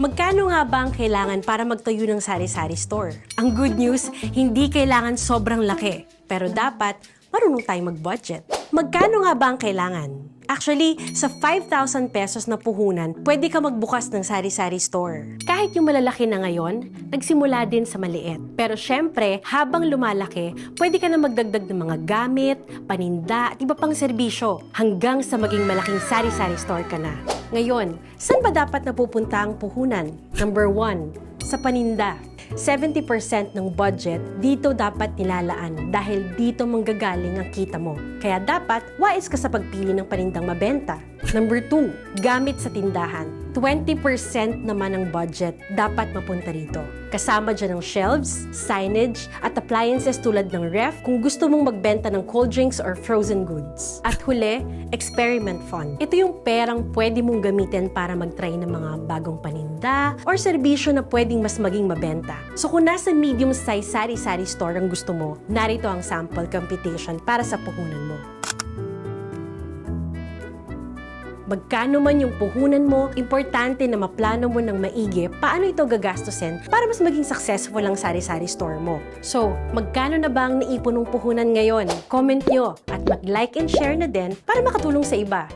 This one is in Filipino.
Magkano nga ba ang kailangan para magtayo ng sari-sari store? Ang good news, hindi kailangan sobrang laki. Pero dapat, marunong tayong mag-budget. Magkano nga ba ang kailangan? Actually, sa 5,000 pesos na puhunan, pwede ka magbukas ng sari-sari store. Kahit yung malalaki na ngayon, nagsimula din sa maliit. Pero syempre, habang lumalaki, pwede ka na magdagdag ng mga gamit, paninda, at iba pang serbisyo hanggang sa maging malaking sari-sari store ka na. Ngayon, saan ba dapat napupunta ang puhunan? Number one, sa paninda. 70% ng budget dito dapat nilalaan dahil dito manggagaling ang kita mo. Kaya dapat wais ka sa pagpili ng panindang mabenta. Number 2, gamit sa tindahan. 20% naman ng budget dapat mapunta rito. Kasama dyan ang shelves, signage, at appliances tulad ng ref kung gusto mong magbenta ng cold drinks or frozen goods. At huli, experiment fund. Ito yung perang pwede mong gamitin para mag-try ng mga bagong paninda or serbisyo na pwedeng mas maging mabenta. So kung nasa medium size sari-sari store ang gusto mo, narito ang sample computation para sa puhunan mo. Magkano man yung puhunan mo, importante na maplano mo ng maigi paano ito gagastusin para mas maging successful ang sari-sari store mo. So, magkano na ba ang naipon ng puhunan ngayon? Comment nyo at mag-like and share na din para makatulong sa iba.